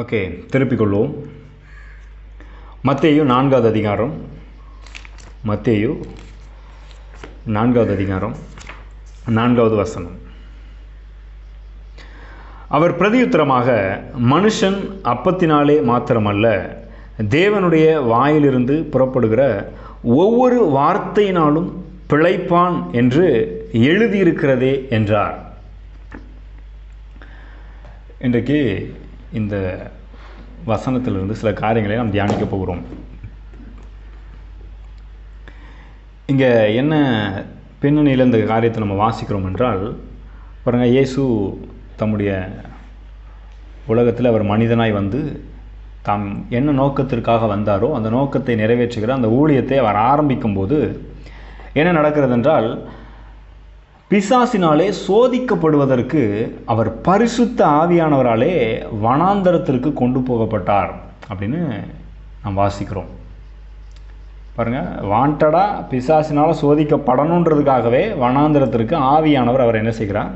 Okay திருப்பிக் கொள்வோம் மத்தேயு நான்காவது அதிகாரம். மத்தேயு நான்காவது அதிகாரம் நான்காவது வசனம். அவர் பிரதியுத்தரமாக மனுஷன் அப்பத்தினாலே மாத்திரமல்ல தேவனுடைய வாயிலிருந்து புறப்படுகிற ஒவ்வொரு வார்த்தையினாலும் பிழைப்பான் என்று எழுதியிருக்கிறதே என்றார். இன்றைக்கு இந்த வசனத்திலிருந்து சில காரியங்களை நாம் தியானிக்க போகிறோம். இங்கே என்ன பின்னணியில் இந்த காரியத்தை நம்ம வாசிக்கிறோம் என்றால் பாருங்கள் இயேசு தம்முடைய உலகத்தில் அவர் மனிதனாய் வந்து தாம் என்ன நோக்கத்திற்காக வந்தாரோ அந்த நோக்கத்தை நிறைவேற்றுகிற அந்த ஊழியத்தை அவர் ஆரம்பிக்கும்போது என்ன நடக்கிறது என்றால் பிசாசினாலே சோதிக்கப்படுவதற்கு அவர் பரிசுத்த ஆவியானவராலே வனாந்தரத்திற்கு கொண்டு போகப்பட்டார் அப்படின்னு நாம் வாசிக்கிறோம். பாருங்கள் வாண்டடாக பிசாசினால் சோதிக்கப்படணுன்றதுக்காகவே வனாந்திரத்திற்கு ஆவியானவர் அவர் என்ன செய்கிறார்?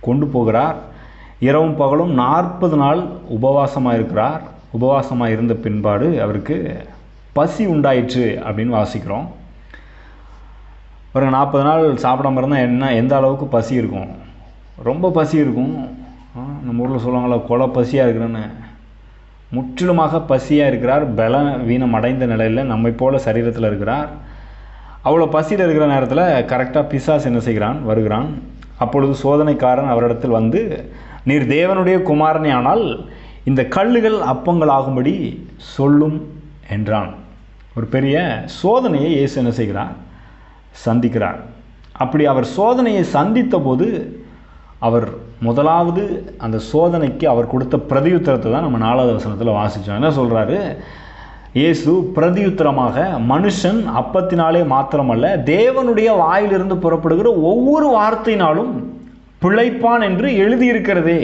கொண்டு போகிறார். இரவும் பகலும் நாற்பது நாள் உபவாசமாக இருக்கிறார். உபவாசமாக இருந்த பின்பாடு அவருக்கு பசி உண்டாயிற்று அப்படின்னு வாசிக்கிறோம். ஒரு நாற்பது நாள் சாப்பிடாம இருந்தால் என்ன எந்த அளவுக்கு பசி இருக்கும்? ரொம்ப பசி இருக்கும். நம்ம ஊரில் சொல்லுவாங்களா கொலை பசியாக இருக்கிறேன்னு. முற்றிலுமாக பசியாக இருக்கிறார் பல வீணம் அடைந்த நிலையில் நம்மை போல சரீரத்தில் இருக்கிறார். அவ்வளோ பசியில் இருக்கிற நேரத்தில் கரெக்டாக பிசாஸ் என்ன செய்கிறான்? வருகிறான். அப்பொழுது சோதனைக்காரன் அவரிடத்தில் வந்து நீர் தேவனுடைய குமாரனே ஆனால் இந்த கல்லுகள் அப்பங்கள் ஆகும்படி சொல்லும் என்றான். ஒரு பெரிய சோதனையை இயேசு என்ன செய்கிறான் சந்திக்கிறார். அப்படி அவர் சோதனையை சந்தித்த போது அவர் முதலாவது அந்த சோதனைக்கு அவர் கொடுத்த பிரதியுத்தரத்தை தான் நம்ம நாலாவது வசனத்தில் வாசித்தோம் என்ன சொல்கிறாரு இயேசு பிரதியுத்தரமாக மனுஷன் அப்பத்தினாலே மாத்திரமல்ல தேவனுடைய வாயிலிருந்து புறப்படுகிற ஒவ்வொரு வார்த்தையினாலும் பிழைப்பான் என்று எழுதியிருக்கிறதே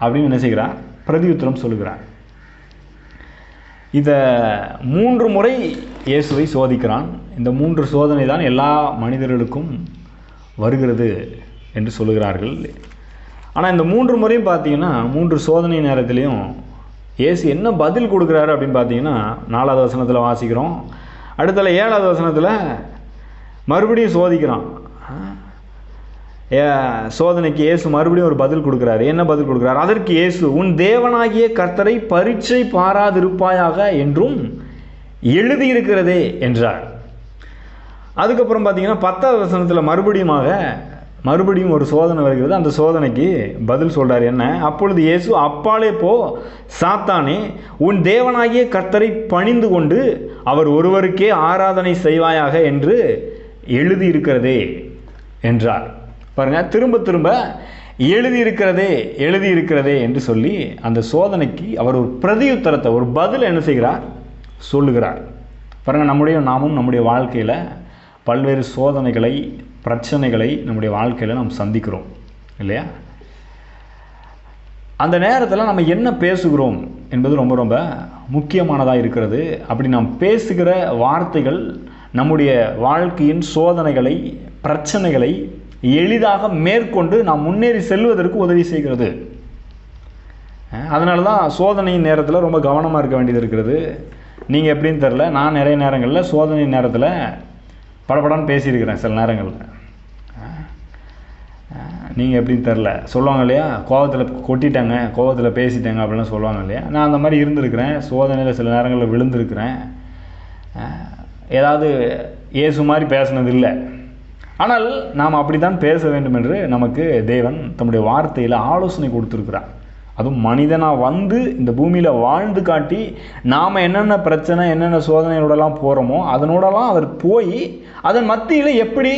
அப்படின்னு என்ன செய்கிறார்? பிரதியுத்தரம் சொல்லுகிறார். இதை மூன்று முறை இயேசுவை சோதிக்கிறான். இந்த மூன்று சோதனை தான் எல்லா மனிதர்களுக்கும் வருகிறது என்று சொல்லுகிறார்கள். ஆனால் இந்த மூன்று முறையும் பார்த்தீங்கன்னா மூன்று சோதனை நேரத்திலையும் இயேசு என்ன பதில் கொடுக்குறாரு அப்படின்னு பார்த்தீங்கன்னா நாலாவது வசனத்தில் வாசிக்கிறோம். அடுத்தல ஏழாவது வசனத்தில் மறுபடியும் சோதிக்கிறான். சோதனைக்கு இயேசு மறுபடியும் ஒரு பதில் கொடுக்குறாரு. என்ன பதில் கொடுக்குறாரு? அதற்கு இயேசு உன் தேவனாகிய கர்த்தரை பரீட்சை பாராதிருப்பாயாக என்றும் எழுதியிருக்கிறதே என்றார். அதுக்கப்புறம் பார்த்தீங்கன்னா பத்தாவது வசனத்தில் மறுபடியுமாக மறுபடியும் ஒரு சோதனை வருகிறது. அந்த சோதனைக்கு பதில் சொல்கிறார் என்ன? அப்பொழுது இயேசு அப்பாலே போ சாத்தானே உன் தேவனாகிய கர்த்தரை பணிந்து கொண்டு அவர் ஒருவருக்கே ஆராதனை செய்வாயாக என்று எழுதியிருக்கிறதே என்றார். பாருங்க திரும்ப திரும்ப எழுதியிருக்கிறதே எழுதியிருக்கிறதே என்று சொல்லி அந்த சோதனைக்கு அவர் ஒரு பிரதியுத்தரத்தை ஒரு பதில் என்ன செய்கிறார்? சொல்லுகிறார். பாருங்கள் நம்முடைய நாமும் நம்முடைய வாழ்க்கையில் பல்வேறு சோதனைகளை பிரச்சனைகளை நம்முடைய வாழ்க்கையில் நாம் சந்திக்கிறோம் இல்லையா? அந்த நேரத்தில் நம்ம என்ன பேசுகிறோம் என்பது ரொம்ப ரொம்ப முக்கியமானதாக இருக்கிறது. அப்படி நாம் பேசுகிற வார்த்தைகள் நம்முடைய வாழ்க்கையின் சோதனைகளை பிரச்சனைகளை எளிதாக மேற்கொண்டு நாம் முன்னேறி செல்வதற்கு உதவி செய்கிறது. அதனால தான் சோதனையின் நேரத்தில் ரொம்ப கவனமாக இருக்க வேண்டியது இருக்கிறது. நீங்கள் எப்படின்னு தெரில நான் நிறைய நேரங்களில் சோதனை நேரத்தில் படப்படன்னு பேசியிருக்கிறேன் சில நேரங்களில். நீங்கள் எப்படின்னு தெரில சொல்லுவாங்க இல்லையா? கோவத்தில் கொட்டிட்டாங்க கோவத்தில் பேசிட்டாங்க அப்படிலாம் சொல்லுவாங்க இல்லையா? நான் அந்த மாதிரி இருந்திருக்கிறேன் சோதனையில் சில நேரங்களில் விழுந்திருக்கிறேன். ஏதாவது ஏசு மாதிரி பேசினதில்லை இல்லை. ஆனால் நாம் அப்படி தான் பேச வேண்டும் என்று நமக்கு தேவன் தம்முடைய வார்த்தையில் ஆலோசனை கொடுத்துருக்கிறார். அதுவும் மனிதனாக வந்து இந்த பூமியில் வாழ்ந்து காட்டி நாம் என்னென்ன பிரச்சனை என்னென்ன சோதனைகளோடலாம் போகிறோமோ அதனோடலாம் அவர் போய் அதன் மத்தியில் எப்படி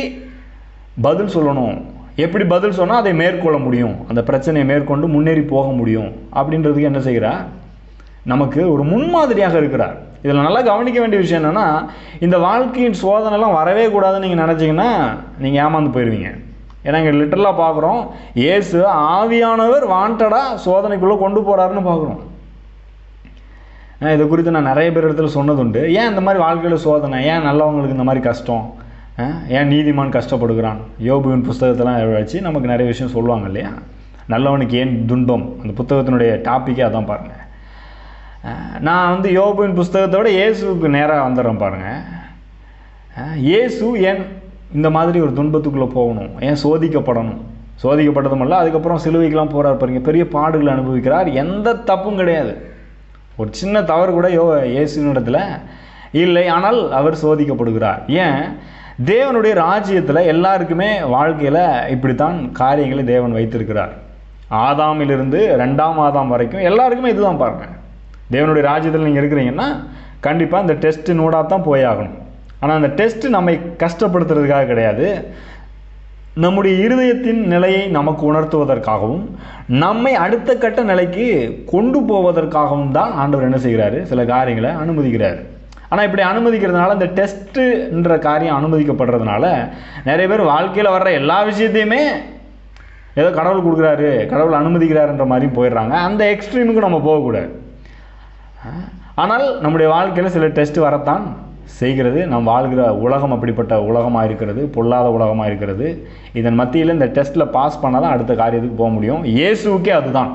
பதில் சொல்லணும்? எப்படி பதில் சொன்னால் அதை மேற்கொள்ள முடியும்? அந்த பிரச்சனையை மேற்கொண்டு முன்னேறி போக முடியும்? அப்படின்றதுக்கு என்ன செய்கிறார்? நமக்கு ஒரு முன்மாதிரியாக இருக்கிறார். இதில் நல்லா கவனிக்க வேண்டிய விஷயம் என்னென்னா இந்த வாழ்க்கையின் சோதனைலாம் வரவே கூடாதுன்னு நீங்கள் நினச்சிங்கன்னா நீங்கள் ஏமாந்து போயிடுவீங்க ஏன்னா இங்கே லிட்டரலாக பார்க்குறோம் ஏசு ஆவியானவர் வாண்டடாக சோதனைக்குள்ளே கொண்டு போகிறாருன்னு பார்க்குறோம் இதை குறித்து நான் நிறைய பேர் இடத்துல சொன்னதுண்டு. ஏன் இந்த மாதிரி வாழ்க்கையில் சோதனை? ஏன் நல்லவங்களுக்கு இந்த மாதிரி கஷ்டம்? ஏன் நீதிமான் கஷ்டப்படுகிறான்? யோபுவின் புஸ்தகத்தெல்லாம் வச்சு நமக்கு நிறைய விஷயம் சொல்லுவாங்க இல்லையா? நல்லவனுக்கு ஏன் துன்பம்? அந்த புத்தகத்தினுடைய டாப்பிக்கே அதான் பாருங்கள் நான் வந்து யோபுவின் புஸ்தகத்தை விட இயேசுவுக்கு நேராக வந்துடுறேன் பாருங்கள் இயேசு ஏன் இந்த மாதிரி ஒரு துன்பத்துக்குள்ளே போகணும்? ஏன் சோதிக்கப்படணும்? சோதிக்கப்பட்டதும் இல்லை அதுக்கப்புறம் சிலுவைக்கெலாம் போகிறார் பாருங்கள் பெரிய பாடுகளை அனுபவிக்கிறார். எந்த தப்பும் கிடையாது. ஒரு சின்ன தவறு கூட யோ இயேசுனிடத்தில் இல்லை. ஆனால் அவர் சோதிக்கப்படுகிறார். ஏன்? தேவனுடைய ராஜ்யத்தில் எல்லாருக்குமே வாழ்க்கையில் இப்படித்தான் காரியங்களை தேவன் வைத்திருக்கிறார். ஆதாமிலிருந்து ரெண்டாம் ஆதாம் வரைக்கும் எல்லாருக்குமே இதுதான் பாருங்கள் தேவனுடைய ராஜ்யத்தில் நீங்கள் இருக்கிறீங்கன்னா கண்டிப்பாக அந்த டெஸ்ட் நூடாக தான் போயாகணும் ஆனால் அந்த டெஸ்ட்டு நம்மை கஷ்டப்படுத்துறதுக்காக கிடையாது. நம்முடைய இருதயத்தின் நிலையை நமக்கு உணர்த்துவதற்காகவும் நம்மை அடுத்த கட்ட நிலைக்கு கொண்டு போவதற்காகவும் தான் ஆண்டவர் என்ன செய்கிறாரு? சில காரியங்களை அனுமதிக்கிறார். ஆனால் இப்படி அனுமதிக்கிறதுனால இந்த டெஸ்ட்டுன்ற காரியம் அனுமதிக்கப்படுறதுனால நிறைய பேர் வாழ்க்கையில் வர்ற எல்லா விஷயத்தையுமே ஏதோ கடவுள் கொடுக்குறாரு கடவுள் அனுமதிக்கிறாருன்ற மாதிரி போயிடுறாங்க. அந்த எக்ஸ்ட்ரீமுக்கு நம்ம போகக்கூடாது. ஆனால் நம்முடைய வாழ்க்கையில் சில டெஸ்ட் வரத்தான் செய்கிறது. நாம் வாழ்கிற உலகம் அப்படிப்பட்ட உலகமாக இருக்கிறது பொல்லாத உலகமாக இருக்கிறது. இதன் மத்தியில் இந்த டெஸ்ட்டில் பாஸ் பண்ணால் தான் அடுத்த காரியத்துக்கு போக முடியும். இயேசுவுக்கே அதுதான்.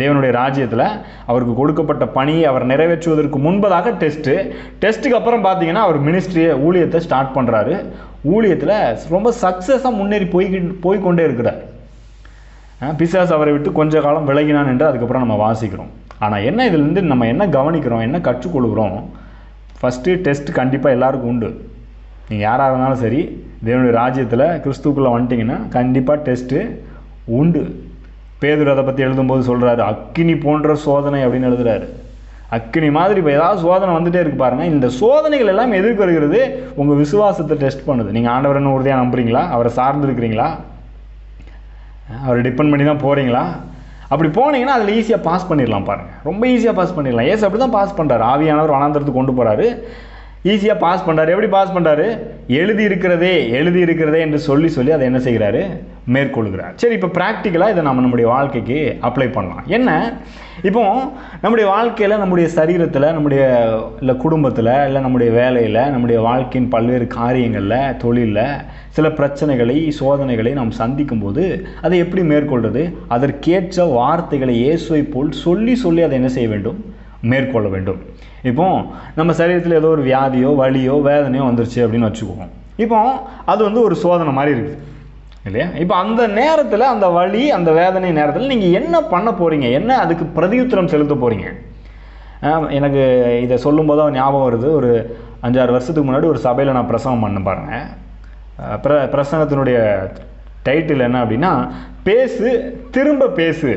தேவனுடைய ராஜ்யத்தில் அவருக்கு கொடுக்கப்பட்ட பணியை அவர் நிறைவேற்றுவதற்கு முன்பதாக டெஸ்ட்டு டெஸ்ட்டுக்கு அப்புறம் பார்த்தீங்கன்னா அவர் மினிஸ்ட்ரியை ஊழியத்தை ஸ்டார்ட் பண்ணுறாரு ஊழியத்தில் ரொம்ப சக்ஸஸாக முன்னேறி போய் போய்க்கொண்டே இருக்கிறார். பிசாஸ் அவரை விட்டு கொஞ்ச காலம் விலகினான் என்று அதுக்கப்புறம் நம்ம வாசிக்கிறோம். ஆனால் என்ன இதுலேருந்து நம்ம என்ன கவனிக்கிறோம் என்ன கற்றுக்கொள்கிறோம்? ஃபஸ்ட்டு டெஸ்ட் கண்டிப்பாக எல்லாருக்கும் உண்டு. நீங்கள் யாராக இருந்தாலும் சரி தேவனுடைய ராஜ்யத்தில் கிறிஸ்துக்குள்ளே வந்துட்டிங்கன்னா கண்டிப்பாக டெஸ்ட்டு உண்டு. பேதுரு அதை பற்றி எழுதும்போது சொல்கிறாரு அக்கினி போன்ற சோதனை அப்படின்னு எழுதுகிறாரு அக்கினி மாதிரி இப்போ ஏதாவது சோதனை வந்துகிட்டே இருக்கு பாருங்கள் இந்த சோதனைகள் எல்லாம் எதிர்க்கு வருகிறது உங்கள் விசுவாசத்தை டெஸ்ட் பண்ணுது. நீங்கள் ஆண்டவரன்னு உறுதியாக நம்புறீங்களா? அவரை சார்ந்து இருக்கிறீங்களா அவரை டிபெண்ட் பண்ணி தான் போகிறீங்களா அப்படி போனீங்கன்னா அதில் ஈஸியாக பாஸ் பண்ணிடலாம் பாருங்கள் ரொம்ப ஈஸியாக பாஸ் பண்ணிடலாம் ஏசு அப்படி தான் பாஸ் பண்ணுறாரு ஆவியானவர் வனாந்திரத்துக்கு கொண்டு போகிறாரு ஈஸியாக பாஸ் பண்ணுறாரு எப்படி பாஸ் பண்ணுறாரு எழுதி இருக்கிறதே எழுதி இருக்கிறதே என்று சொல்லி சொல்லி அதை என்ன செய்கிறாரு? மேற்கொள்கிறார். சரி இப்போ ப்ராக்டிக்கலாக இதை நம்ம நம்முடைய வாழ்க்கைக்கு அப்ளை பண்ணலாம். என்ன? இப்போ நம்முடைய வாழ்க்கையில் நம்முடைய சரீரத்தில் நம்முடைய இல்லை குடும்பத்தில் இல்லை நம்முடைய வேலையில் நம்முடைய வாழ்க்கையின் பல்வேறு காரியங்களில் தொழிலில் சில பிரச்சனைகளை சோதனைகளை நாம் சந்திக்கும் போது அதை எப்படி மேற்கொள்வது அதற்கேற்ற வார்த்தைகளை இயேசுவை போல் சொல்லி சொல்லி அதை என்ன செய்ய வேண்டும்? மேற்கொள்ள வேண்டும். இப்போ நம்ம சரீரத்தில் ஏதோ ஒரு வியாதியோ வலியோ வேதனையோ வந்துருச்சு அப்படின்னு வச்சுக்குவோம் இப்போ அது வந்து ஒரு சோதனை மாதிரி இருக்குது. இல்லையா? இப்போ அந்த நேரத்தில் அந்த வழி அந்த வேதனை நேரத்தில் நீங்கள் என்ன பண்ண போகிறீங்க என்ன அதுக்கு பிரதியுத்திரம் செலுத்த போகிறீங்க எனக்கு இதை சொல்லும்போது ஞாபகம் வருது. ஒரு அஞ்சாறு வருஷத்துக்கு முன்னாடி ஒரு சபையில் நான் பிரசவம் பண்ண பாருங்க. பிர பிரசங்கத்தினுடைய டைட்டில் என்ன அப்படின்னா பேசு திரும்ப பேசு.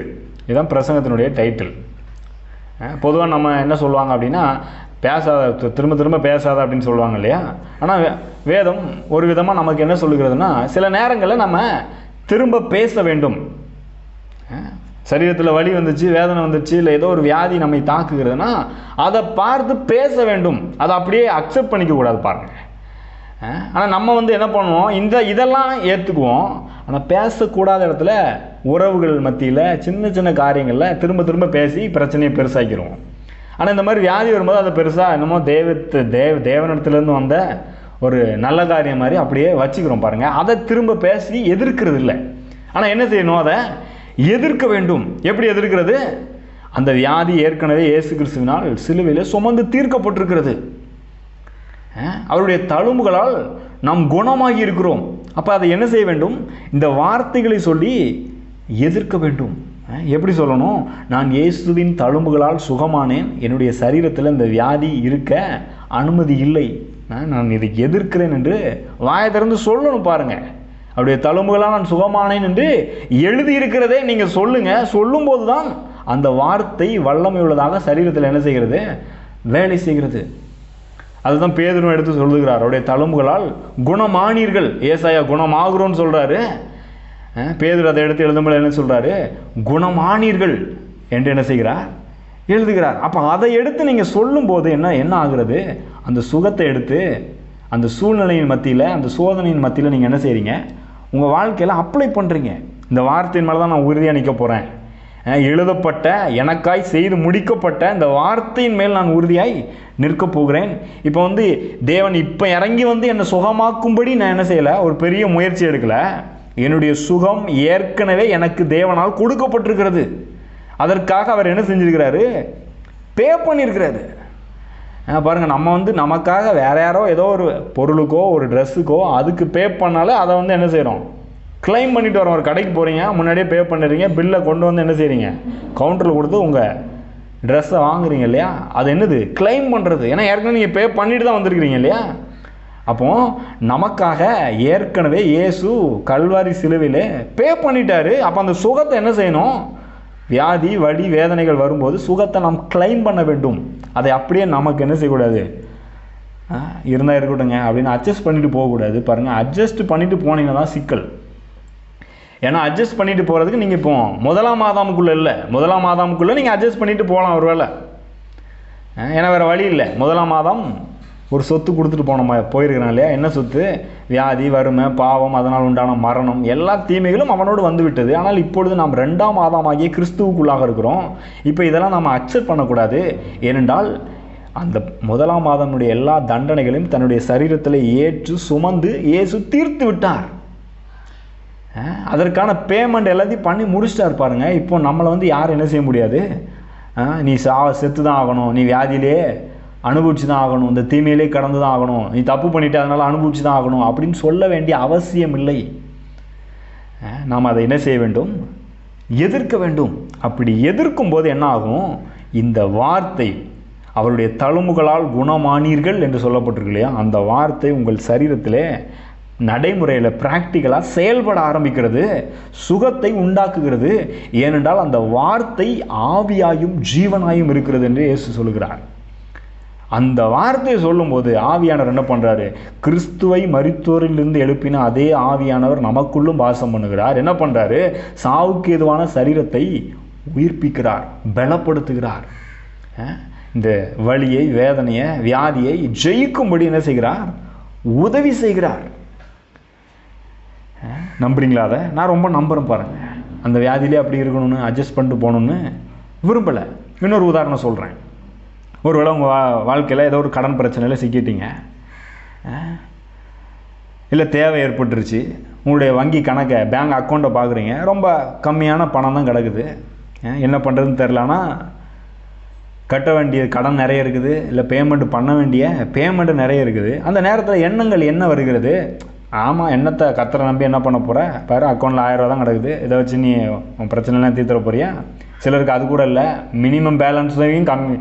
இதுதான் பிரசங்கத்தினுடைய டைட்டில். பொதுவாக நம்ம என்ன சொல்லுவாங்க அப்படின்னா பேசாத திரும்ப திரும்ப பேசாத அப்படின்னு சொல்லுவாங்க இல்லையா? ஆனால் வேதம் ஒரு விதமாக நமக்கு என்ன சொல்லுகிறதுனா சில நேரங்களில் நம்ம திரும்ப பேச வேண்டும். சரீரத்தில் வலி வந்துச்சு வேதனை வந்துச்சு இல்லை ஏதோ ஒரு வியாதி நம்மை தாக்குகிறதுனா அதை பார்த்து பேச வேண்டும். அதை அப்படியே அக்செப்ட் பண்ணிக்கக்கூடாது பாருங்கள் ஆனால் நம்ம வந்து என்ன பண்ணுவோம்? இந்த இதெல்லாம் ஏற்றுக்குவோம் ஆனால் பேசக்கூடாத இடத்துல உறவுகள் மத்தியில் சின்ன சின்ன காரியங்களில் திரும்ப திரும்ப பேசி பிரச்சனையை பெருசாக்கிடுவோம் ஆனால் இந்த மாதிரி வியாதி வரும்போது அதை பெருசாக என்னமோ தெய்வத்து தேவ தேவனிடத்துலேருந்து வந்த ஒரு நல்ல காரியம் மாதிரி அப்படியே வச்சுக்கிறோம் பாருங்கள் அதை திரும்ப பேசி எதிர்க்கிறது இல்லை ஆனால் என்ன செய்யணும் அதை? எதிர்க்க வேண்டும். எப்படி எதிர்க்கிறது? அந்த வியாதி ஏற்கனவே இயேசு கிறிஸ்துவினால் சிலுவையில் சுமந்து தீர்க்கப்பட்டிருக்கிறது. அவருடைய தழும்புகளால் நாம் குணமாகி இருக்கிறோம். அப்போ அதை என்ன செய்ய வேண்டும்? இந்த வார்த்தைகளை சொல்லி எதிர்க்க வேண்டும். எப்படி சொல்லணும்? நான் இயேசுவின் தழும்புகளால் சுகமானேன். என்னுடைய சரீரத்தில் இந்த வியாதி இருக்க அனுமதி இல்லை. நான் இதை எதிர்க்கிறேன் என்று வாயை திறந்து சொல்லணும் பாருங்கள் அவருடைய தழும்புகளால் நான் சுகமானேன் என்று எழுதியிருக்கிறதே நீங்கள் சொல்லுங்கள் சொல்லும்போது தான் அந்த வார்த்தை வல்லமை உள்ளதாக சரீரத்தில் என்ன செய்கிறது? வேலை செய்கிறது. அதுதான் பேதுரும் எடுத்து சொல்லுகிறார். அவருடைய தழும்புகளால் குணமானீர்கள். ஏசாயா குணமாகிறோன்னு சொல்கிறாரு பேதர் அதை எடுத்து எழுதும்போது என்ன சொல்கிறாரு குணமானீர்கள் என்று என்ன செய்கிறார்? எழுதுகிறார். அப்போ அதை எடுத்து நீங்கள் சொல்லும்போது என்ன என்ன ஆகுறது? அந்த சுகத்தை எடுத்து அந்த சூழ்நிலையின் மத்தியில் அந்த சோதனையின் மத்தியில் நீங்கள் என்ன செய்கிறீங்க உங்கள் வாழ்க்கையில் அப்ளை பண்ணுறீங்க இந்த வார்த்தையின் மேலே தான் நான் உறுதியாக நிற்க போகிறேன் எழுதப்பட்ட எனக்காய் செய்து முடிக்கப்பட்ட இந்த வார்த்தையின் மேல் நான் உறுதியாய் நிற்கப் போகிறேன். இப்போ வந்து தேவன் இப்போ இறங்கி வந்து என்னை சுகமாக்கும்படி நான் என்ன செய்யலை? ஒரு பெரிய முயற்சி எடுக்கலை. என்னுடைய சுகம் ஏற்கனவே எனக்கு தேவனால் கொடுக்கப்பட்டிருக்கிறது. அதற்காக அவர் என்ன செஞ்சிருக்கிறாரு? பே பண்ணியிருக்கிறாரு ஆ, பாருங்க நம்ம வந்து நமக்காக வேற யாரோ ஏதோ ஒரு பொருளுக்கோ ஒரு ட்ரெஸ்ஸுக்கோ அதுக்கு பே பண்ணாலே அதை வந்து என்ன செய்கிறோம் க்ளைம் பண்ணிட்டு வரோம். ஒரு கடைக்கு போகிறீங்க முன்னாடியே பே பண்ணுறீங்க பில்லை கொண்டு வந்து என்ன செய்கிறீங்க கவுண்டரில் கொடுத்து உங்கள் ட்ரெஸ்ஸை வாங்குறீங்க இல்லையா? அது என்னது? க்ளைம் பண்ணுறது ஏன்னா ஏற்கனவே நீங்கள் பே பண்ணிட்டு தான் வந்திருக்கிறீங்க இல்லையா? அப்போ நமக்காக ஏற்கனவே இயேசு கல்வாரி சிலுவையில் பே பண்ணிட்டாரு. அப்போ அந்த சுகத்தை என்ன செய்யணும்? வியாதி வலி வேதனைகள் வரும்போது சுகத்தை நாம் க்ளைம் பண்ண வேண்டும். அதை அப்படியே நமக்கு என்ன செய்யக்கூடாது? இருந்தால் இருக்கட்டுங்க அப்படின்னு அட்ஜஸ்ட் பண்ணிட்டு போகக்கூடாது. பாருங்கள் அட்ஜஸ்ட் பண்ணிட்டு போனீங்கன்னா தான் சிக்கல். ஏன்னா அட்ஜஸ்ட் பண்ணிட்டு போகிறதுக்கு நீங்கள் இப்போ முதலாம் மாதமுக்குள்ளே இல்லை. முதலாம் மாதமுக்குள்ளே நீங்கள் அட்ஜஸ்ட் பண்ணிட்டு போகலாம் ஒரு வேளை ஏன்னா வேறு வழி இல்லை. முதலாம் மாதம் ஒரு சொத்து கொடுத்துட்டு போன போயிருக்கிறான் இல்லையா? என்ன சொத்து? வியாதி வறுமை பாவம் அதனால் உண்டான மரணம். எல்லா தீமைகளும் அவனோடு வந்து விட்டது. ஆனால் இப்பொழுது நாம் ரெண்டாம் மாதமாகிய கிறிஸ்துவுக்குள்ளாக இருக்கிறோம். இப்போ இதெல்லாம் நம்ம அக்செப்ட் பண்ணக்கூடாது. ஏனென்றால் அந்த முதலாம் மாதனுடைய எல்லா தண்டனைகளையும் தன்னுடைய சரீரத்தில் ஏற்று சுமந்து இயேசு தீர்த்து விட்டார். அதற்கான பேமெண்ட் எல்லாத்தையும் பண்ணி முடிச்சிட்டார் பாருங்கள் இப்போ நம்மளை வந்து யாரும் என்ன செய்ய முடியாது? நீ சா செத்து தான் ஆகணும். நீ வியாதியிலே அனுபவிச்சு தான் ஆகணும். இந்த தீமையிலே கடந்து தான் ஆகணும். நீ தப்பு பண்ணிட்டு அதனால் அனுபவிச்சு தான் ஆகணும் அப்படின்னு சொல்ல வேண்டிய அவசியம் இல்லை. நாம் அதை என்ன செய்ய வேண்டும்? எதிர்க்க வேண்டும். அப்படி எதிர்க்கும் போது என்ன ஆகும்? இந்த வார்த்தை அவருடைய தழும்புகளால் குணமானீர்கள் என்று சொல்லப்பட்டிருக்கு இல்லையா? அந்த வார்த்தை உங்கள் சரீரத்தில் நடைமுறையில் ப்ராக்டிக்கலாக செயல்பட ஆரம்பிக்கிறது. சுகத்தை உண்டாக்குகிறது. ஏனென்றால் அந்த வார்த்தை ஆவியாயும் ஜீவனாயும் இருக்கிறது என்று இயேசு சொல்லுகிறார். அந்த வார்த்தையை சொல்லும்போது ஆவியானவர் என்ன பண்ணுறாரு கிறிஸ்துவை மருத்துவரிலிருந்து எழுப்பின அதே ஆவியானவர் நமக்குள்ளும் வாசம் பண்ணுகிறார். என்ன பண்ணுறாரு சாவுக்கு எதுவான சரீரத்தை உயிர்ப்பிக்கிறார் பலப்படுத்துகிறார். இந்த வலியை வேதனையை வியாதியை ஜெயிக்கும்படி என்ன செய்கிறார்? உதவி செய்கிறார். நம்புறீங்களா அதை? நான் ரொம்ப நம்புகிறேன் பாருங்க. அந்த வியாதியிலே அப்படி இருக்கணும்னு அட்ஜஸ்ட் பண்ணிட்டு போகணுன்னு விரும்பலை. இன்னொரு உதாரணம் சொல்கிறேன் ஒருவேளை உங்கள் வா வாழ்க்கையில் ஏதோ ஒரு கடன் பிரச்சனையில் சிக்கிட்டீங்க. இல்லை தேவை ஏற்பட்டுருச்சு. உங்களுடைய வங்கி கணக்கை பேங்க் அக்கௌண்ட்டை பார்க்குறீங்க ரொம்ப கம்மியான பணம் தான் கிடக்குது. என்ன பண்ணுறதுன்னு தெரிலனா கட்ட வேண்டிய கடன் நிறைய இருக்குது. இல்லை பேமெண்ட் பண்ண வேண்டிய பேமெண்ட்டு நிறைய இருக்குது. அந்த நேரத்தில் எண்ணங்கள் என்ன வருகிறது? ஆமாம் எண்ணத்தை கத்துற நம்பி என்ன பண்ண போகிற பாரு அக்கௌண்ட்டில் ஆயிரம் தான் கிடக்குது. இதை வச்சு நீ உன் பிரச்சனைலாம் தீர்த்துற போறியா? சிலருக்கு அது கூட இல்லை. மினிமம் பேலன்ஸையும் கம்மி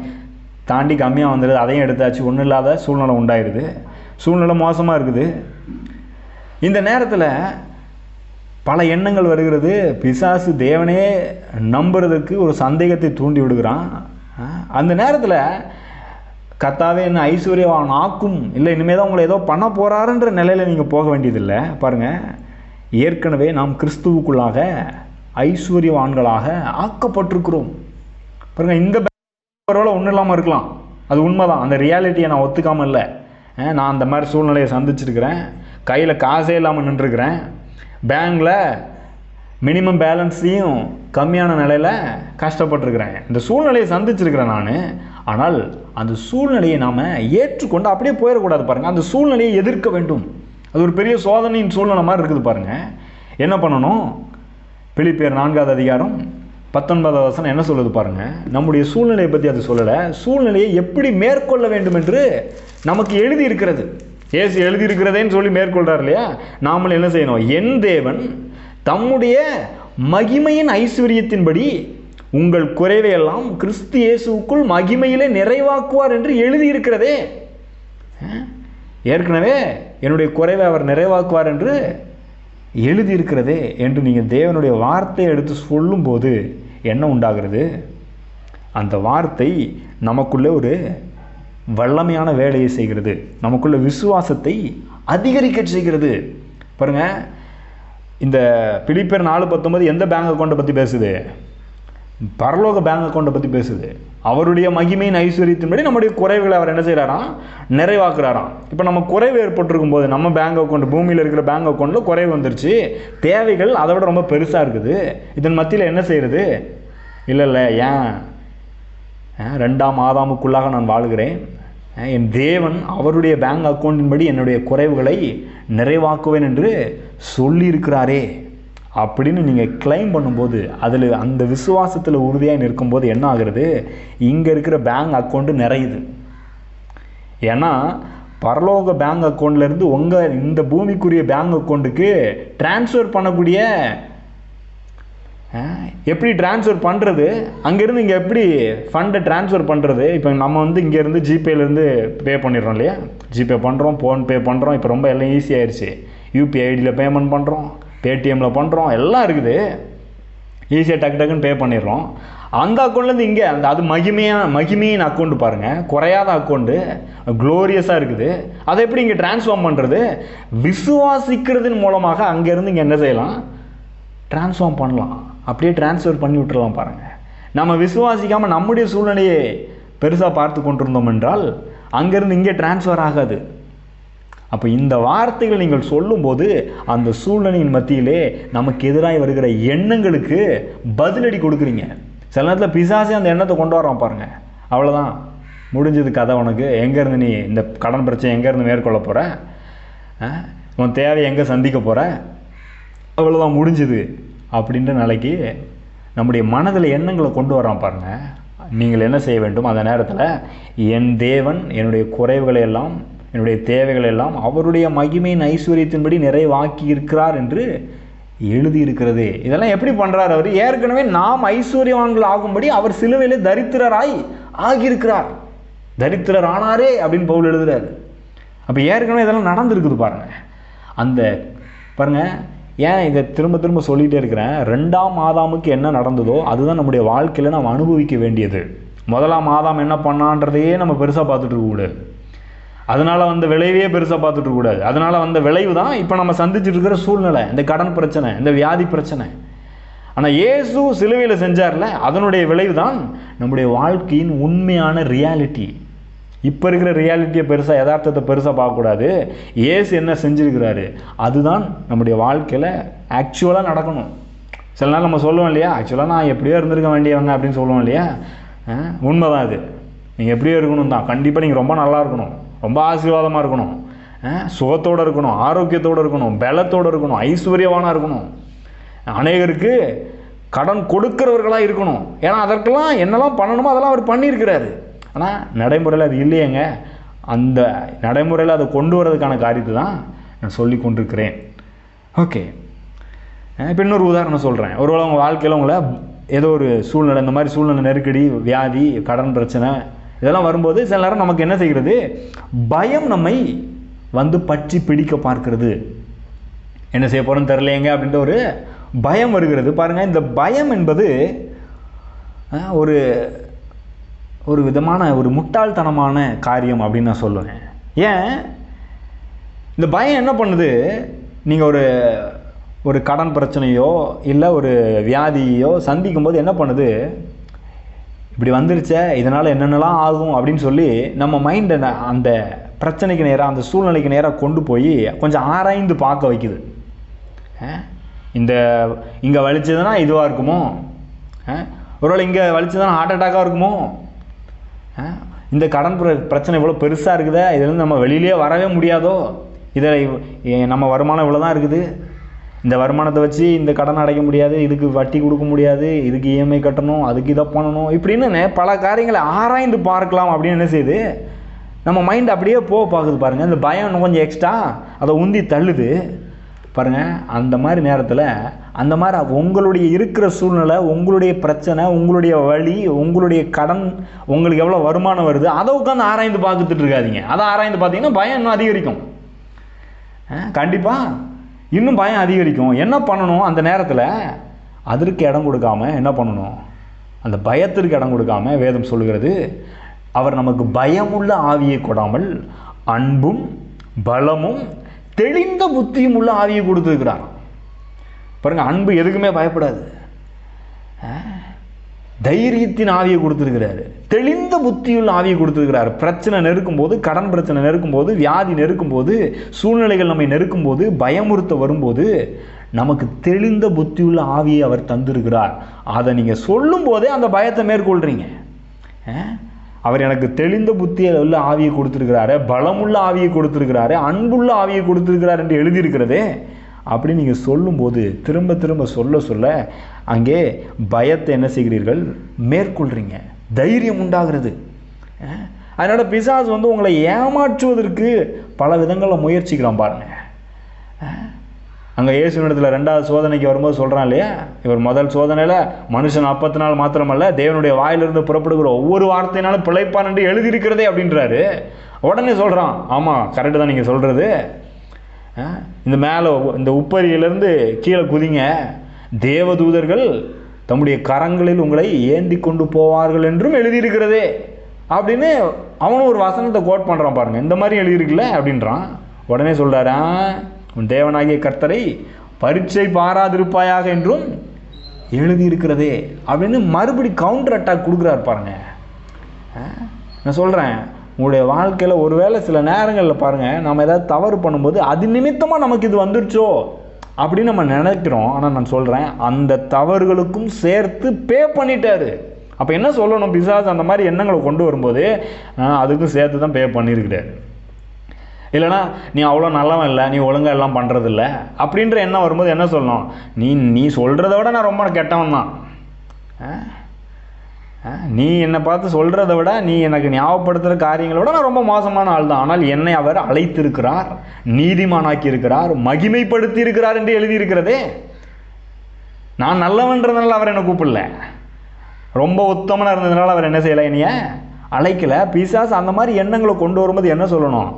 தாண்டி கம்மியாக வந்துடுது அதையும் எடுத்தாச்சு. ஒன்றும் இல்லாத சூழ்நிலை உண்டாயிருது. சூழ்நிலை மோசமாக இருக்குது. இந்த நேரத்தில் பல எண்ணங்கள் வருகிறது. பிசாசு தேவனே நம்புறதுக்கு ஒரு சந்தேகத்தை தூண்டி விடுகிறான். அந்த நேரத்தில் கத்தாவே என்ன ஐஸ்வர்யவான் ஆக்கும். இல்லை இனிமேல் தான் உங்களை ஏதோ பண்ண போகிறாருன்ற நிலையில் நீங்கள் போக வேண்டியதில்லை. பாருங்கள் ஏற்கனவே நாம் கிறிஸ்துவுக்குள்ளாக ஐஸ்வர்யவான்களாக ஆக்கப்பட்டிருக்கிறோம். பாருங்கள் இந்த ஒருவேளை ஒன்றும் இல்லாமல் இருக்கலாம். அது உண்மை தான் அந்த ரியாலிட்டியை நான் ஒத்துக்காமல் இல்லை. நான் அந்த மாதிரி சூழ்நிலையை சந்திச்சிருக்கிறேன். கையில் காசே இல்லாமல் நின்றுருக்கிறேன். பேங்கில் மினிமம் பேலன்ஸையும் கம்மியான நிலையில் கஷ்டப்பட்டுருக்கிறேன். இந்த சூழ்நிலையை சந்திச்சிருக்கிறேன் நான். ஆனால் அந்த சூழ்நிலையை நாம் ஏற்றுக்கொண்டு அப்படியே போயிடக்கூடாது பாருங்கள் அந்த சூழ்நிலையை எதிர்க்க வேண்டும். அது ஒரு பெரிய சோதனையின் சூழ்நிலை மாதிரி இருக்குது பாருங்கள் என்ன பண்ணணும்? பிலிப்பியர் நான்காவது அதிகாரம் பத்தொன்பதாவது வசனம் என்ன சொல்லுது பாருங்கள் நம்முடைய சூழ்நிலையை பற்றி அது சொல்லலை. சூழ்நிலையை எப்படி மேற்கொள்ள வேண்டும் என்று நமக்கு எழுதி இருக்கிறது ஏசு எழுதி இருக்கிறதேன்னு சொல்லி மேற்கொள்கிறார் இல்லையா? நாமளும் என்ன செய்யணும்? என் தேவன் தம்முடைய மகிமையின் ஐஸ்வர்யத்தின்படி உங்கள் குறைவையெல்லாம் கிறிஸ்து இயேசுவுக்குள் மகிமையிலே நிறைவாக்குவார் என்று எழுதியிருக்கிறதே. ஏற்கனவே என்னுடைய குறைவை அவர் நிறைவாக்குவார் என்று எழுதியிருக்கிறதே என்று நீங்கள் தேவனுடைய வார்த்தையை எடுத்து சொல்லும்போது என்ன உண்டாகிறது? அந்த வார்த்தை நமக்குள்ளே ஒரு வல்லமையான வேலையை செய்கிறது. நமக்குள்ள விசுவாசத்தை அதிகரிக்க செய்கிறது. பாருங்க இந்த பிலிப்பர் நாலு பத்தொன்பது எந்த பேங்க் அக்கௌண்ட்டை பற்றி பேசுது? பரலோக பேங்க் அக்கௌண்ட்டை பற்றி பேசுது. அவருடைய மகிமையின் ஐஸ்வர்யத்தின்படி நம்முடைய குறைவுகளை அவர் என்ன செய்கிறாராம் நிறைவாக்குறாராம். இப்போ நம்ம குறைவு ஏற்பட்டிருக்கும் போது நம்ம பேங்க் அக்கௌண்ட் பூமியில் இருக்கிற பேங்க் அக்கௌண்ட்டில் குறைவு வந்துருச்சு. தேவைகள் அதை விட ரொம்ப பெருசாக இருக்குது. இதன் மத்தியில் என்ன செய்கிறது இல்லை இல்லை ஏன்? ரெண்டாம் ஆதாமுக்குள்ளாக நான் வாழுகிறேன். என் தேவன் அவருடைய பேங்க் அக்கௌண்டின்படி என்னுடைய குறைவுகளை நிறைவாக்குவேன் என்று சொல்லியிருக்கிறாரே. அப்படின்னு நீங்கள் கிளைம் பண்ணும்போது அதில் அந்த விசுவாசத்தில் உறுதியாக நிற்கும்போது என்ன ஆகுறது? இங்கே இருக்கிற பேங்க் அக்கௌண்ட்டு நிறையுது. ஏன்னா பரலோக பேங்க் அக்கௌண்ட்லேருந்து உங்கள் இந்த பூமிக்குரிய பேங்க் அக்கௌண்ட்டுக்கு ட்ரான்ஸ்ஃபர் பண்ணக்கூடிய எப்படி ட்ரான்ஸ்ஃபர் பண்ணுறது அங்கேருந்து இங்கே எப்படி ஃபண்டை ட்ரான்ஸ்ஃபர் பண்ணுறது இப்போ நம்ம வந்து இங்கேருந்து ஜிபேலேருந்து பே பண்ணிடுறோம் இல்லையா? ஜிபே பண்ணுறோம் ஃபோன்பே பண்ணுறோம் இப்போ ரொம்ப எல்லாம் ஈஸியாகிடுச்சு யூபிஐ ஐடியில் பேமெண்ட் பண்ணுறோம் பேடிஎம்மில் பண்ணுறோம் எல்லாம் இருக்குது. ஈஸியாக டக்கு டக்குன்னு பே பண்ணிடுறோம். அந்த அக்கௌண்ட்லேருந்து இங்கே அந்த அது மகிமையான மகிமையின் அக்கௌண்ட் பாருங்கள் குறையாத அக்கௌண்ட்டு க்ளோரியஸாக இருக்குது. அதை எப்படி இங்கே ட்ரான்ஸ்ஃபார்ம் பண்ணுறது விசுவாசிக்கிறதன் மூலமாக அங்கேருந்து இங்கே என்ன செய்யலாம்? ட்ரான்ஸ்ஃபார்ம் பண்ணலாம். அப்படியே ட்ரான்ஸ்ஃபர் பண்ணி விட்டுறலாம் பாருங்கள் நம்ம விசுவாசிக்காமல் நம்முடைய சூழ்நிலையை பெருசாக பார்த்து கொண்டிருந்தோம் என்றால் அங்கேருந்து இங்கே ட்ரான்ஸ்ஃபர் ஆகாது. அப்போ இந்த வார்த்தைகளை நீங்கள் சொல்லும்போது அந்த சூழ்நிலையின் மத்தியிலே நமக்கு எதிராக வருகிற எண்ணங்களுக்கு பதிலடி கொடுக்குறீங்க. சில நேரத்தில் பிசாசே அந்த எண்ணத்தை கொண்டு வரோம் பாருங்கள் அவ்வளோதான் முடிஞ்சது கதை உனக்கு. எங்கேருந்து நீ இந்த கடன் பிரச்சனை எங்கேருந்து மேற்கொள்ள போகிற உன் தேவை எங்கே சந்திக்க போகிற அவ்வளோதான் முடிஞ்சுது அப்படின்ற நிலைக்கு நம்முடைய மனதில் எண்ணங்களை கொண்டு வரான் பாருங்கள் நீங்கள் என்ன செய்ய வேண்டும்? அந்த நேரத்தில் என் தேவன் என்னுடைய குறைவுகளை எல்லாம் என்னுடைய தேவைகள் எல்லாம் அவருடைய மகிமையின் ஐஸ்வர்யத்தின்படி நிறைவாக்கி இருக்கிறார் என்று எழுதியிருக்கிறது. இதெல்லாம் எப்படி பண்ணுறார் அவர்? ஏற்கனவே நாம் ஐஸ்வர்யவான்கள் ஆகும்படி அவர் சிலுவையிலே தரித்திரராய் ஆகியிருக்கிறார். தரித்திரர் ஆனாரே அப்படின்னு பவுல் எழுதுறாரு. அப்போ ஏற்கனவே இதெல்லாம் நடந்திருக்குது பாருங்கள் அந்த பாருங்கள் ஏன் இதை திரும்ப திரும்ப சொல்லிகிட்டே இருக்கிறேன்? ரெண்டாம் ஆதாமுக்கு என்ன நடந்ததோ அதுதான் நம்முடைய வாழ்க்கையில் நாம் அனுபவிக்க வேண்டியது. முதலாம் ஆதாம் என்ன பண்ணான்றதையே நம்ம பெருசாக பார்த்துட்டு இருக்கக்கூடாது. அதனால் வந்த விளைவையே பெருசாக பார்த்துட்டு இருக்கக்கூடாது. அதனால் வந்த விளைவு தான் இப்போ நம்ம சந்திச்சுட்டு இருக்கிற சூழ்நிலை. இந்த கடன் பிரச்சனை இந்த வியாதி பிரச்சனை. ஆனால் இயேசு சிலுவையில் செஞ்சார்ல அதனுடைய விளைவு தான் நம்முடைய வாழ்க்கையின் உண்மையான ரியாலிட்டி இப்போ இருக்கிற ரியாலிட்டியை பெருசாக யதார்த்தத்தை பெருசாக பார்க்கக்கூடாது. ஏசு என்ன செஞ்சுருக்கிறாரு? அதுதான் நம்முடைய வாழ்க்கையில் ஆக்சுவலாக நடக்கணும். சில நாள் நம்ம சொல்லுவோம் இல்லையா? ஆக்சுவலாக நான் எப்படியோ இருந்திருக்க வேண்டியவங்க அப்படின்னு சொல்லுவோம் இல்லையா? உண்மை உண்மைதான் அது. நீங்கள் எப்படியோ இருக்கணும் தான் கண்டிப்பாக நீங்கள் ரொம்ப நல்லா இருக்கணும். ரொம்ப ஆசீர்வாதமாக இருக்கணும். சுகத்தோடு இருக்கணும் ஆரோக்கியத்தோடு இருக்கணும் பலத்தோடு இருக்கணும் ஐஸ்வர்யவானாக இருக்கணும். அநேகருக்கு கடன் கொடுக்கிறவர்களாக இருக்கணும். ஏன்னா அதற்கெல்லாம் என்னெல்லாம் பண்ணணுமோ அதெல்லாம் அவர் பண்ணியிருக்கிறாரு. ஆனால் நடைமுறையில் அது இல்லையேங்க. அந்த நடைமுறையில் அதை கொண்டு வரதுக்கான காரியத்தை தான் நான் சொல்லி கொண்டிருக்கிறேன். ஓகே. இப்போ இன்னொரு உதாரணம் சொல்கிறேன் ஒருவேளை உங்கள் வாழ்க்கையில் உங்களை ஏதோ ஒரு சூழ்நிலை இந்த மாதிரி சூழ்நிலை நெருக்கடி வியாதி கடன் பிரச்சனை இதெல்லாம் வரும்போது சில நேரம் நமக்கு என்ன செய்கிறது? பயம் நம்மை வந்து பற்றி பிடிக்க பார்க்கிறது. என்ன செய்ய போகிறோன்னு தெரிலையங்க அப்படின்ற ஒரு பயம் வருகிறது. பாருங்கள் இந்த பயம் என்பது ஒரு ஒரு விதமான ஒரு முட்டாள்தனமான காரியம் அப்படின்னு நான் சொல்லுவேன். ஏன்? இந்த பயம் என்ன பண்ணுது? நீங்கள் ஒரு ஒரு கடன் பிரச்சனையோ இல்லை ஒரு வியாதியோ சந்திக்கும் போது என்ன பண்ணுது? இப்படி வந்துருச்சே இதனால் என்னென்னலாம் ஆகும் அப்படின்னு சொல்லி நம்ம மைண்டை அந்த பிரச்சனைக்கு நேராக அந்த சூழ்நிலைக்கு நேராக கொண்டு போய் கொஞ்சம் ஆராய்ந்து பார்க்க வைக்குது. இந்த இங்கே வலிச்சதுன்னா இதுவாக இருக்குமோ? ஒருவேளை இங்கே வலிச்சதுன்னா ஹார்ட் அட்டாக்காக இருக்குமோ? இந்த கடன் பிர- பிரச்சனை இவ்வளோ பெருசாக இருக்குதே இதுலேருந்து நம்ம வெளியிலே வரவே முடியாதோ? இதில் நம்ம வருமானம் இவ்வளோ தான் இருக்குது. இந்த வருமானத்தை வச்சு இந்த கடன் அடைக்க முடியாது இதுக்கு வட்டி கொடுக்க முடியாது இதுக்கு இஎம்ஐ கட்டணும் அதுக்கு இதை பண்ணணும் இப்படின்னு பல காரியங்களை ஆராய்ந்து பார்க்கலாம் அப்படின்னு என்ன செய்யுது? நம்ம மைண்ட் அப்படியே போக பார்க்குது பாருங்கள் இந்த பயம் இன்னும் கொஞ்சம் எக்ஸ்ட்ரா அதை உந்தி தள்ளுது. பாருங்கள் அந்த மாதிரி நேரத்தில் அந்த மாதிரி உங்களுடைய இருக்கிற சூழ்நிலை உங்களுடைய பிரச்சனை உங்களுடைய வழி உங்களுடைய கடன் உங்களுக்கு எவ்வளோ வருமானம் வருது அதை உட்காந்து ஆராய்ந்து பார்த்துட்டு இருக்காதீங்க. அதை ஆராய்ந்து பார்த்தீங்கன்னா பயம் இன்னும் அதிகரிக்கும். கண்டிப்பாக இன்னும் பயம் அதிகரிக்கும். என்ன பண்ணணும் அந்த நேரத்தில்? அதற்கு இடம் கொடுக்காம என்ன பண்ணணும்? அந்த பயத்திற்கு இடம் கொடுக்காம வேதம் சொல்கிறது அவர் நமக்கு பயமுள்ள ஆவியை கொடாமல் அன்பும் பலமும் தெளிந்த புத்தியும் உள்ள ஆவியை கொடுத்துருக்கிறார். பாருங்கள் அன்பு எதுக்குமே பயப்படாது. தைரியத்தின் ஆவியை கொடுத்துருக்கிறாரு. தெளிந்த புத்தியுள்ள ஆவியை கொடுத்துருக்கிறாரு. பிரச்சனை நெருக்கும் போது கடன் பிரச்சனை நெருக்கும் போது வியாதி நெருக்கும் போது சூழ்நிலைகள் நம்மை நெருக்கும் போது பயமுறுத்த வரும்போது நமக்கு தெளிந்த புத்தியுள்ள ஆவியை அவர் தந்திருக்கிறார். அதை நீங்கள் சொல்லும் போதே அந்த பயத்தை மேற்கொள்கிறீங்க அவர் எனக்கு தெளிந்த புத்தியில் உள்ள ஆவியை கொடுத்துருக்கிறாரு பலமுள்ள ஆவியை கொடுத்துருக்கிறாரு அன்புள்ள ஆவியை கொடுத்துருக்கிறார் என்று எழுதியிருக்கிறதே. அப்படின்னு நீங்கள் சொல்லும்போது திரும்ப திரும்ப சொல்ல சொல்ல அங்கே பயத்தை என்ன செய்கிறீர்கள்? மேற்கொள்கிறீங்க தைரியம் உண்டாகிறது. அதனால் அதனால வந்து உங்களை ஏமாற்றுவதற்கு பல விதங்களில் முயற்சிக்கிறான் பாருங்க. அங்கே இயேசுனிடத்தில் ரெண்டாவது சோதனைக்கு வரும்போது சொல்கிறான் இல்லையா? இவர் முதல் சோதனையில் மனுஷன் அப்பத்து நாள் மாத்திரமல்ல தேவனுடைய வாயிலிருந்து புறப்படுகிற ஒவ்வொரு வார்த்தையினாலும் பிழைப்பான் என்று எழுதியிருக்கிறதே அப்படின்றாரு. உடனே சொல்கிறான் ஆமாம் கரெக்டு தான் நீங்கள் சொல்கிறது இந்த மேலே இந்த உப்பரியிலேருந்து கீழே குதிங்க. தேவதூதர்கள் தம்முடைய கரங்களில் உங்களை ஏந்தி கொண்டு போவார்கள் என்றும் எழுதியிருக்கிறதே. அப்படின்னு அவனும் ஒரு வசனத்தை கோட் பண்ணுறான் பாருங்கள் இந்த மாதிரி எழுதியிருக்குல்ல? அப்படின்றான். உடனே சொல்கிறாரா உன் தேவனாகிய கர்த்தரை பரீட்சை பாராதிருப்பாயாக என்றும் எழுதியிருக்கிறதே. அப்படின்னு மறுபடி கவுண்டர் அட்டாக் கொடுக்குறாரு பாருங்க. ஆ? நான் சொல்கிறேன் உங்களுடைய வாழ்க்கையில் ஒருவேளை சில நேரங்களில் பாருங்கள் நம்ம ஏதாவது தவறு பண்ணும்போது அது நிமித்தமாக நமக்கு இது வந்துருச்சோ? அப்படின்னு நம்ம நினைக்கிறோம். ஆனால் நான் சொல்கிறேன் அந்த தவறுகளுக்கும் சேர்த்து பே பண்ணிட்டாரு. அப்போ என்ன சொல்லணும்? பிசாஸ் அந்த மாதிரி எண்ணங்களை கொண்டு வரும்போது அதுக்கும் சேர்த்து தான் பே பண்ணியிருக்கிறாரு இல்லைனா நீ அவ்வளோ நல்லவன் இல்லை நீ ஒழுங்காக எல்லாம் பண்ணுறதில்ல அப்படின்ற எண்ணம் வரும்போது என்ன சொல்லணும்? நீ நீ சொல்கிறத விட நான் ரொம்ப கெட்டவன் தான். ஆ, நீ என்னை பார்த்து சொல்கிறத விட நீ எனக்கு ஞாபகப்படுத்துகிற காரியங்களை விட நான் ரொம்ப மோசமான ஆள் தான் ஆனால் என்னை அவர் அழைத்திருக்கிறார் நீதிமானாக்கி இருக்கிறார் மகிமைப்படுத்தி இருக்கிறார் என்று எழுதியிருக்கிறதே. நான் நல்லவன்றதுனால அவர் என்னை கூப்பிடல. ரொம்ப உத்தமனாக இருந்ததுனால அவர் என்ன செய்யலை என்னைய? அழைக்கல. பிசாஸ் அந்த மாதிரி எண்ணங்களை கொண்டு வரும்போது என்ன சொல்லணும்?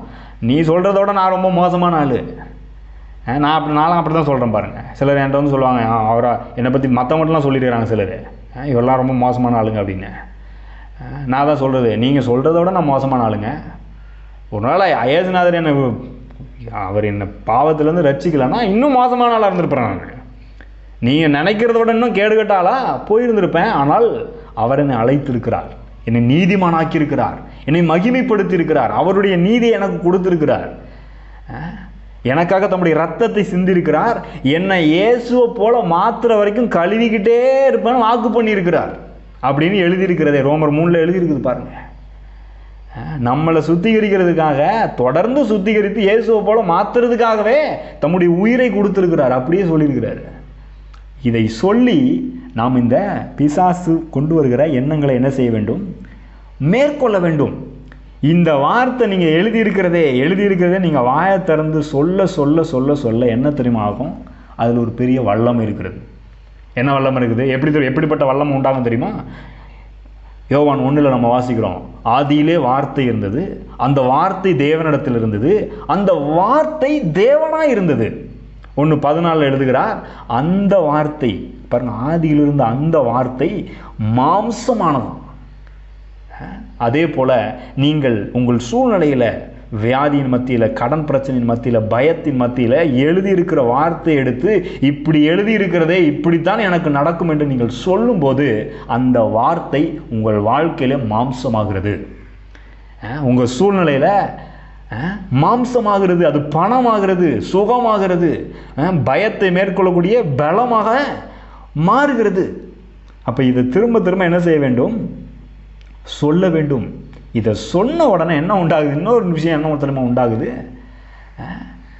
நீ சொல்கிறத விட நான் ரொம்ப மோசமான ஆள். நான் அப்படி நானும் அப்படி தான் சொல்கிறேன் பாருங்கள் சிலர் என்கிட்ட வந்து சொல்லுவாங்க அவரை என்னை பற்றி மற்றவங்களாம் சொல்லியிருக்கிறாங்க சிலர். இவெல்லாம் ரொம்ப மோசமான ஆளுங்க அப்படின்னு. நான் தான் சொல்கிறது நீங்கள் சொல்கிறத விட நான் மோசமான ஆளுங்க. ஒரு நாள் அயேசுநாதர் என்னை அவர் என்னை பாவத்திலேருந்து ரட்சிக்கலைன்னா இன்னும் மோசமான ஆளாக இருந்திருப்பேன் நான். நீங்கள் நினைக்கிறத விட இன்னும் கேடுகட்டாலா போயிருந்திருப்பேன். ஆனால் அவர் என்னை அழைத்திருக்கிறார். என்னை நீதிமானாக்கியிருக்கிறார். என்னை மகிமைப்படுத்தியிருக்கிறார். அவருடைய நீதி எனக்கு கொடுத்திருக்கிறார். எனக்காக தம்முடைய ரத்தத்தை சிந்திருக்கிறார். என்னை இயேசுவை போல மாத்துற வரைக்கும் கழுவிக்கிட்டே இருப்பேன்னு வாக்கு பண்ணியிருக்கிறார். அப்படின்னு எழுதியிருக்கிறதே. ரோமர் மூணில் எழுதியிருக்குது பாருங்கள் நம்மளை சுத்திகரிக்கிறதுக்காக தொடர்ந்து சுத்திகரித்து இயேசுவை போல மாத்துறதுக்காகவே தம்முடைய உயிரை கொடுத்துருக்கிறார். அப்படியே சொல்லியிருக்கிறாரு. இதை சொல்லி நாம் இந்த பிசாசு கொண்டு வருகிற எண்ணங்களை என்ன செய்ய வேண்டும்? மேற்கொள்ள வேண்டும். இந்த வார்த்தை நீங்கள் எழுதியிருக்கிறதே எழுதியிருக்கிறதே நீங்கள் வாயை திறந்து சொல்ல சொல்ல சொல்ல சொல்ல என்ன தெரியுமா ஆகும்? அதில் ஒரு பெரிய வல்லம் இருக்கிறது. என்ன வல்லம் இருக்குது? எப்படி தெரியும் எப்படிப்பட்ட வல்லம் உண்டாகும் தெரியுமா? யோவான் ஒன்றில் நம்ம வாசிக்கிறோம். ஆதியிலே வார்த்தை இருந்தது அந்த வார்த்தை தேவனிடத்தில் இருந்தது அந்த வார்த்தை தேவனாக இருந்தது. ஒன்று பதினாலில் எழுதுகிறார் அந்த வார்த்தை பாருங்கள் ஆதியில் இருந்த அந்த வார்த்தை மாம்சமானதும் அதே போல் நீங்கள் உங்கள் சூழ்நிலையில் வியாதியின் மத்தியில் கடன் பிரச்சனையின் மத்தியில் பயத்தின் மத்தியில் எழுதியிருக்கிற வார்த்தை எடுத்து இப்படி எழுதியிருக்கிறதே இப்படித்தான் எனக்கு நடக்கும் என்று நீங்கள் சொல்லும்போது அந்த வார்த்தை உங்கள் வாழ்க்கையில் மாம்சமாகிறது. உங்கள் சூழ்நிலையில் மாம்சமாகிறது அது பணமாகிறது சுகமாகிறது பயத்தை மேற்கொள்ளக்கூடிய பலமாக மாறுகிறது. அப்போ இதை திரும்ப திரும்ப என்ன செய்ய வேண்டும்? சொல்ல வேண்டும். இதை சொன்ன உடனே என்ன உண்டாகுது? இன்னொரு விஷயம் என்ன தெரியுமா உண்டாகுது?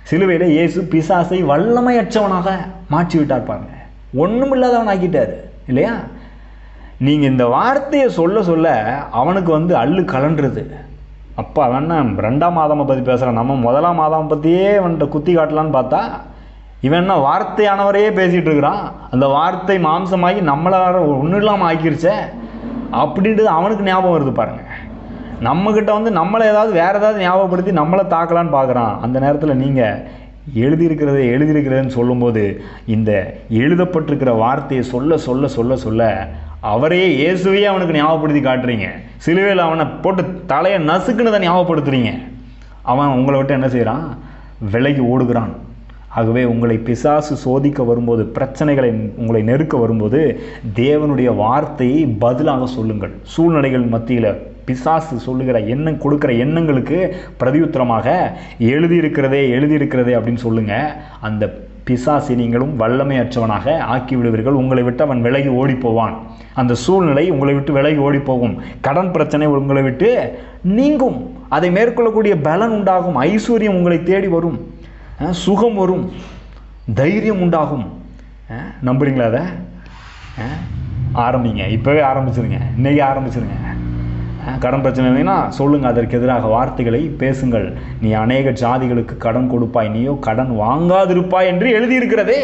சிலுவையில் இயேசு பிசாசை வல்லமையற்றவனாக மாற்றி விட்டார் பாருங்க. ஒன்றும் இல்லாதவன் ஆக்கிட்டார் இல்லையா? நீங்கள் இந்த வார்த்தையை சொல்ல சொல்ல அவனுக்கு வந்து அள்ளு கலன்றது. அப்பா வேணா ரெண்டாம் மாதமை பற்றி பேசுகிறான் நம்ம முதலாம் மாதம் பற்றியே அவன்கிட்ட குத்தி காட்டலான்னு பார்த்தா இவன் என்ன வார்த்தையானவரையே பேசிகிட்டு இருக்கிறான். அந்த வார்த்தை மாம்சமாகி நம்மளை ஒன்றும் இல்லாமல் ஆக்கிருச்சே. அப்படின்றது அவனுக்கு ஞாபகம் வருது பாருங்கள் நம்மக்கிட்ட வந்து நம்மளை ஏதாவது வேறு ஏதாவது ஞாபகப்படுத்தி நம்மளை தாக்கலான்னு பார்க்குறான். அந்த நேரத்தில் நீங்கள் எழுதியிருக்கிறதை எழுதியிருக்கிறதுன்னு சொல்லும்போது இந்த எழுதப்பட்டிருக்கிற வார்த்தையை சொல்ல சொல்ல சொல்ல சொல்ல அவரையே இயேசுவையே அவனுக்கு ஞாபகப்படுத்தி காட்டுறீங்க. சிலுவையில் அவனை போட்டு தலையை நசுக்குனதை ஞாபகப்படுத்துறீங்க. அவன் உங்களை விட்டு என்ன செய்கிறான் விலகி ஓடுகிறான். ஆகவே உங்களை பிசாசு சோதிக்க வரும்போது பிரச்சனைகளை உங்களை நெருக்க வரும்போது தேவனுடைய வார்த்தையை பதிலாக சொல்லுங்கள். சூழ்நிலைகள் மத்தியில் பிசாசு சொல்லுகிற எண்ணம் கொடுக்குற எண்ணங்களுக்கு பிரதியுத்தரமாக எழுதியிருக்கிறதே எழுதியிருக்கிறதே அப்படின்னு சொல்லுங்கள் அந்த பிசாசி நீங்களும் வல்லமையற்றவனாக ஆக்கி விடுவீர்கள். உங்களை விட்டு அவன் விலகி ஓடி போவான் அந்த சூழ்நிலை உங்களை விட்டு விலகி ஓடி போகும் கடன் பிரச்சனை உங்களை விட்டு நீங்கும். அதை மேற்கொள்ளக்கூடிய பலன் உண்டாகும். ஐஸ்வர்யம் உங்களை தேடி வரும். சுகம் வரும். தைரியம் உண்டாகும். நம்புறீங்களா அதை? ஆரம்பிங்க. இப்போவே ஆரம்பிச்சிருங்க. இன்னைக்கு ஆரம்பிச்சிருங்க. கடன் பிரச்சனை இருந்தீங்கன்னா சொல்லுங்கள் அதற்கு எதிராக வார்த்தைகளை பேசுங்கள். நீ அநேக ஜாதிகளுக்கு கடன் கொடுப்பாய். நீயோ கடன் வாங்காதிருப்பாய் என்று எழுதியிருக்கிறதே.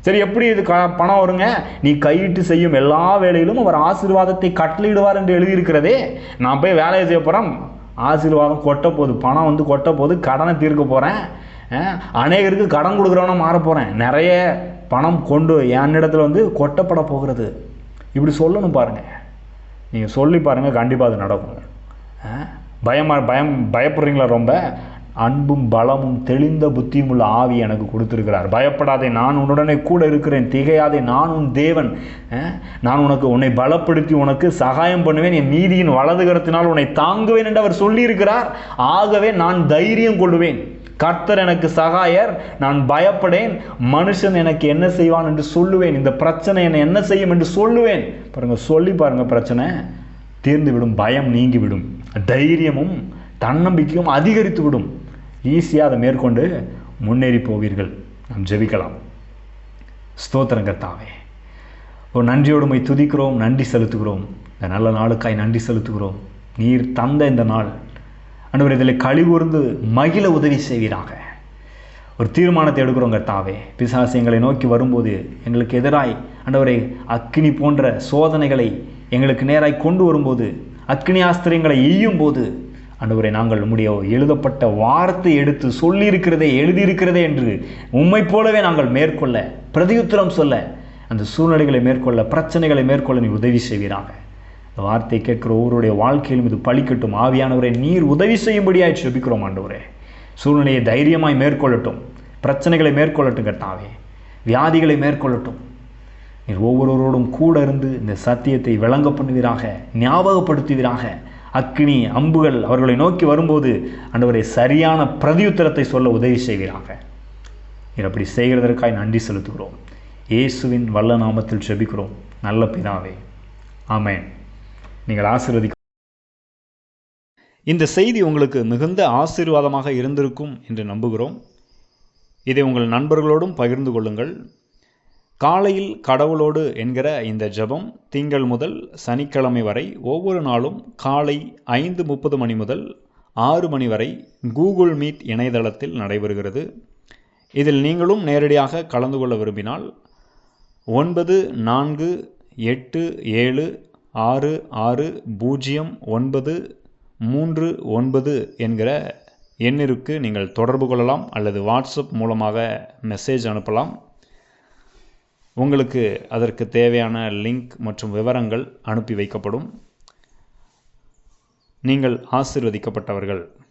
சரி எப்படி இது க பணம் வருங்க? நீ கையிட்டு செய்யும் எல்லா வேலையிலும் அவர் ஆசீர்வாதத்தை கட்டளையிடுவார் என்று எழுதியிருக்கிறதே. நான் போய் வேலையை செய்ய போகிறேன் ஆசீர்வாதம் கொட்ட போகுது. பணம் வந்து கொட்ட போது கடனை தீர்க்க போகிறேன் அநேகருக்கு கடன் கொடுக்குறவன மாற போகிறேன் நிறைய பணம் கொண்டு என்னிடத்துல வந்து கொட்டப்பட போகிறது. இப்படி சொல்லணும் பாருங்கள் நீங்கள் சொல்லி பாருங்கள் கண்டிப்பாக அது நடக்கும். ஆ? பயமா பயம் பயப்படுறீங்களா ரொம்ப? அன்பும் பலமும் தெளிந்த புத்தியும் உள்ள ஆவி எனக்கு கொடுத்துருக்கிறார். பயப்படாதே நான் உன்னுடனே கூட இருக்கிறேன். திகையாதே நான் உன் தேவன். நான் உனக்கு உன்னை பலப்படுத்தி உனக்கு சகாயம் பண்ணுவேன். என் நீதியின் வலது கரத்தினால் உன்னை தாங்குவேன் என்று அவர் சொல்லியிருக்கிறார். ஆகவே நான் தைரியம் கொள்வேன். கர்த்தர் எனக்கு சகாயர் நான் பயப்படேன். மனுஷன் எனக்கு என்ன செய்வான் என்று சொல்லுவேன். இந்த பிரச்சனை என்னை என்ன செய்யும் என்று சொல்லுவேன். பாருங்கள் சொல்லி பாருங்கள் பிரச்சனை. தீர்ந்துவிடும் பயம் நீங்கிவிடும். தைரியமும் தன்னம்பிக்கையும் அதிகரித்து விடும் ஈஸியாக அதை மேற்கொண்டு முன்னேறி போவீர்கள். நாம் ஜெபிக்கலாம். ஸ்தோத்திரங்கத்தாவே ஒரு நன்றியோடு துதிக்கிறோம் நன்றி செலுத்துகிறோம். இந்த நல்ல நாளுக்காய் நன்றி செலுத்துகிறோம். நீர் தந்த இந்த நாள் அன்றுவர் இதில் கழிவுர்ந்து மகிழ உதவி செய்வீராக. ஒரு தீர்மானத்தை எடுக்கிறோம் கர்த்தாவே. பிசாசு எங்களை நோக்கி வரும்போது எங்களுக்கு எதிராய் அண்டவரை அக்கினி போன்ற சோதனைகளை எங்களுக்கு நேராய் கொண்டு வரும்போது அக்னி ஆஸ்திரியங்களை எய்யும் போது அன்றுவரை நாங்கள் உம்முடைய எழுதப்பட்ட வார்த்தை எடுத்து சொல்லியிருக்கிறதே எழுதியிருக்கிறதே என்று உண்மை போலவே நாங்கள் மேற்கொள்ள பிரதியுத்தரம் சொல்ல அந்த சூழ்நிலைகளை மேற்கொள்ள பிரச்சனைகளை மேற்கொள்ள நீ உதவி செய்வீராக. இந்த வார்த்தை கேட்கிற ஒவ்வொருடைய வாழ்க்கையிலும் இது பழிக்கட்டும் ஆவியானவரை நீர் உதவி செய்யும்படியாய் செபிக்கிறோம் ஆண்டவரே. சூழ்நிலையை தைரியமாய் மேற்கொள்ளட்டும். பிரச்சனைகளை மேற்கொள்ளட்டும் கர்த்தாவே. வியாதிகளை மேற்கொள்ளட்டும். நீர் ஒவ்வொருவரோடும் கூட இருந்து இந்த சத்தியத்தை விளங்க பண்ணுவீராக ஞாபகப்படுத்துவீராக. அக்னி அம்புகள் அவர்களை நோக்கி வரும்போது ஆண்டவரை சரியான பிரதியுத்தரத்தை சொல்ல உதவி செய்வீராக. நீர் அப்படி செய்கிறதற்காய் நன்றி செலுத்துகிறோம். இயேசுவின் வல்ல நாமத்தில் செபிக்கிறோம் நல்ல பிதாவே. ஆமேன். நீங்கள் ஆசீர்வதிக்க இந்த செய்தி உங்களுக்கு மிகுந்த ஆசீர்வாதமாக இருந்திருக்கும் என்று நம்புகிறோம். இதை உங்கள் நண்பர்களோடும் பகிர்ந்து கொள்ளுங்கள். காலையில் கடவுளோடு என்கிற இந்த ஜெபம் திங்கள் முதல் சனிக்கிழமை வரை ஒவ்வொரு நாளும் காலை ஐந்து முப்பது மணி முதல் ஆறு மணி வரை கூகுள் மீட் இணையதளத்தில் நடைபெறுகிறது. இதில் நீங்களும் நேரடியாக கலந்து கொள்ள விரும்பினால் ஒன்பது நான்கு எட்டு ஏழு ஆறு ஆறு பூஜ்ஜியம் ஒன்பது மூன்று ஒன்பது என்கிற எண்ணிற்கு நீங்கள் தொடர்பு கொள்ளலாம் அல்லது வாட்ஸ்அப் மூலமாக மெசேஜ் அனுப்பலாம். உங்களுக்கு அதற்கு தேவையான லிங்க் மற்றும் விவரங்கள் அனுப்பி வைக்கப்படும். நீங்கள் ஆசீர்வதிக்கப்பட்டவர்கள்.